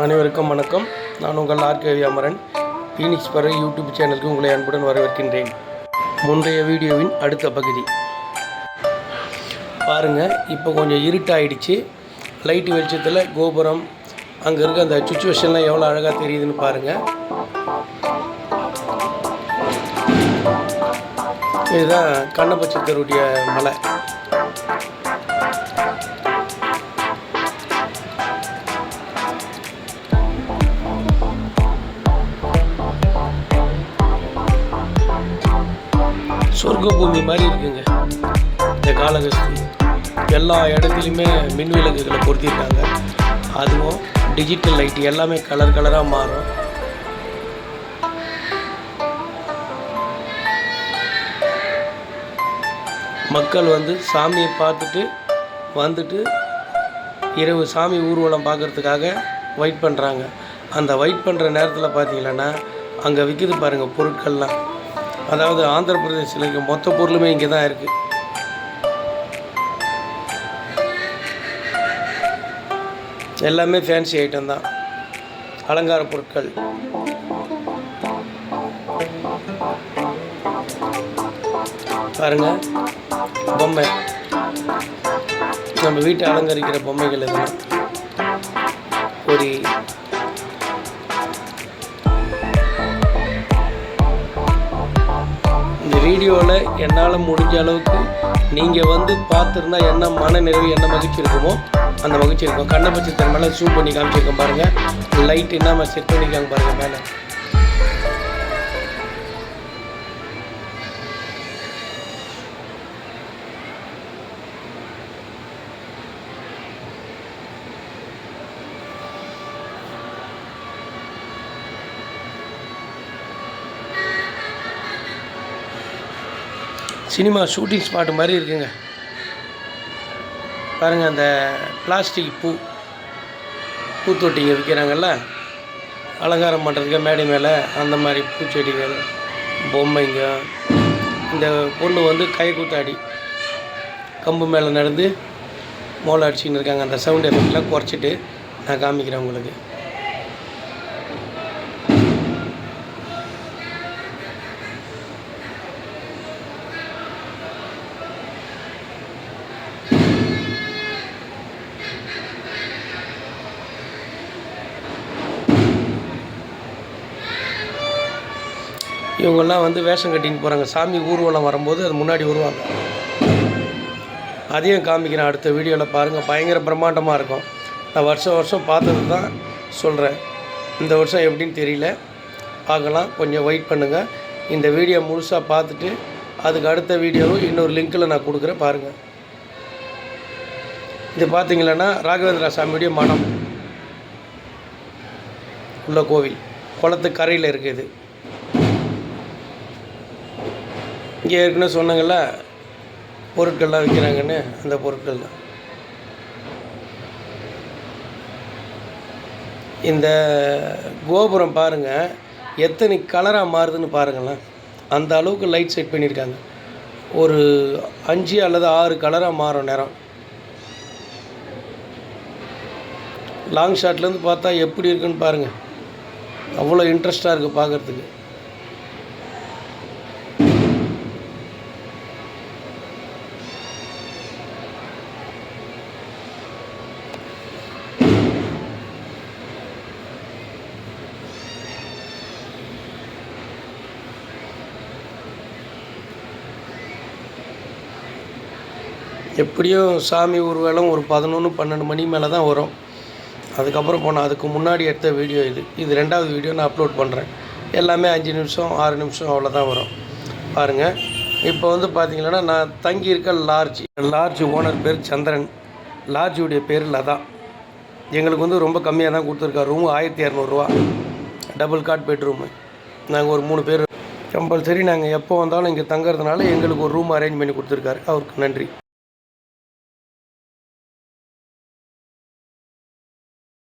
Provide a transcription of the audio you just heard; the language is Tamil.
அனைவருக்கும் வணக்கம். நான் உங்கள் ஆர்கேவி அமரன் ஃபீனிக்ஸ் பறவை யூடியூப் சேனலுக்கு உங்களை அன்புடன் வரவேற்கின்றேன். முந்தைய வீடியோவின் அடுத்த பகுதி. பாருங்கள் இப்போ கொஞ்சம் இருட்டாயிடுச்சு. லைட்டு வெளிச்சத்தில் கோபுரம் அங்கே இருக்க அந்த சுச்சுவேஷன்லாம் எவ்வளோ அழகாக தெரியுதுன்னு பாருங்கள் இதுதான் கண்ணப்பச்சித்தருடைய மலை. சொர்க்க பூமி மாதிரி இருக்குங்க. இந்த காலகஸ்தி எல்லா இடத்துலையுமே மின் விளக்குகளை பொருத்திருக்காங்க. அதுவும் டிஜிட்டல் லைட் எல்லாமே கலர் கலராக மாறும். மக்கள் வந்து சாமியை பார்த்துட்டு வந்துட்டு இரவு சாமி ஊர்வலம் பார்க்குறதுக்காக வெயிட் பண்ணுறாங்க அந்த வெயிட் பண்ணுற நேரத்தில் பார்த்தீங்கன்னா அங்கே விற்கிது பாருங்கள் பொருட்கள்லாம். அதாவது ஆந்திர பிரதேசில் இருக்க மொத்த பொருளுமே இங்கே தான் இருக்குது எல்லாமே ஃபேன்சி ஐட்டம் தான். அலங்கார பொருட்கள். பாருங்க பொம்மை. நம்ம வீட்டை அலங்கரிக்கிற பொம்மைகள் இதெல்லாம் ஒரு வீடியோவில் என்னால் முடிஞ்ச அளவுக்கு நீங்கள் வந்து பார்த்துருந்தா என்ன மன நிறைவு என்ன மகிழ்ச்சி இருக்குமோ அந்த மகிழ்ச்சி இருக்கும். கண்ணப்பச்சி மேலே ஜூம் பண்ணி காமிச்சிருக்கேன் பாருங்கள் லைட் என்ன செட் பண்ணிக்காங்க பாருங்கள் மேலே. சினிமா ஷூட்டிங் ஸ்பாட் மாதிரி இருக்குங்க. பாருங்கள் அந்த பிளாஸ்டிக் பூ பூத்தொட்டிங்க விற்கிறாங்கல்ல அலங்காரம் பண்ணுறதுக்கு மேடை மேலே அந்த மாதிரி பூச்செடிகள் பொம்மைங்க. இந்த பொண்ணு வந்து கை கூத்தாடி கம்பு மேலே நடந்து மோளை அடிச்சுன்னு இருக்காங்க. அந்த சவுண்ட் எஃபெக்ட்லாம் குறைச்சிட்டு நான் காமிக்கிறேன் உங்களுக்கு. இவங்கெல்லாம் வந்து வேஷம் கட்டின்னு போகிறாங்க சாமி ஊர்வலம் வரும்போது அது முன்னாடி வருவாங்க. அதையும் காமிக்கிறேன் அடுத்த வீடியோவில் பாருங்கள் பயங்கர பிரம்மாண்டமாக இருக்கும். நான் வருஷம் வருஷம் பார்த்தது தான் சொல்கிறேன் இந்த வருஷம் எப்படின்னு தெரியல. பார்க்கலாம். கொஞ்சம் வெயிட் பண்ணுங்கள் இந்த வீடியோ முழுசாக பார்த்துட்டு அதுக்கு அடுத்த வீடியோவும் இன்னொரு லிங்க்கில் நான் கொடுக்குறேன். பாருங்கள் இது பார்த்தீங்களன்னா ராகவேந்திரா சாமியுடைய மனம் உள்ள கோவில். குளத்து கரையில் இருக்குது இங்கே ஏற்கனவே சொன்னாங்கல்ல பொருட்கள்லாம் விற்கிறாங்கன்னு அந்த பொருட்கள் தான். இந்த கோபுரம் பாருங்கள் எத்தனை கலராக மாறுதுன்னு பாருங்களேன். அந்த அளவுக்கு லைட் செட் பண்ணியிருக்காங்க. ஒரு அஞ்சு அல்லது ஆறு கலராக மாறும் நேரம் லாங் ஷாட்லேருந்து பார்த்தா எப்படி இருக்குன்னு பாருங்கள் அவ்வளோ இன்ட்ரெஸ்டாக இருக்குது பார்க்குறதுக்கு எப்படியும் சாமி ஊர்வலம் ஒரு பதினொன்று பன்னெண்டு மணி மேலே தான் வரும். அதுக்கப்புறம் போனால் அதுக்கு முன்னாடி எடுத்த வீடியோ இது. இது ரெண்டாவது வீடியோ நான் அப்லோட் பண்ணுறேன் எல்லாமே அஞ்சு நிமிஷம் ஆறு நிமிஷம் அவ்வளோதான் வரும். பாருங்கள் இப்போ வந்து பார்த்தீங்கன்னா நான் தங்கியிருக்க லார்ஜ் லார்ஜ் ஓனர் பேர் சந்திரன். லார்ஜுடைய பேர் லதா. எங்களுக்கு வந்து ரொம்ப கம்மியாக தான் கொடுத்துருக்காரு. ரூமு ஆயிரத்தி இரநூறுவா டபுள் காட் பெட்ரூமு நாங்கள் ஒரு மூணு பேர். கம்பல்சரி நாங்கள் எப்போ வந்தாலும் இங்கே தங்குறதுனால எங்களுக்கு ஒரு ரூம் அரேஞ்ச் பண்ணி கொடுத்துருக்காரு. அவருக்கு நன்றி.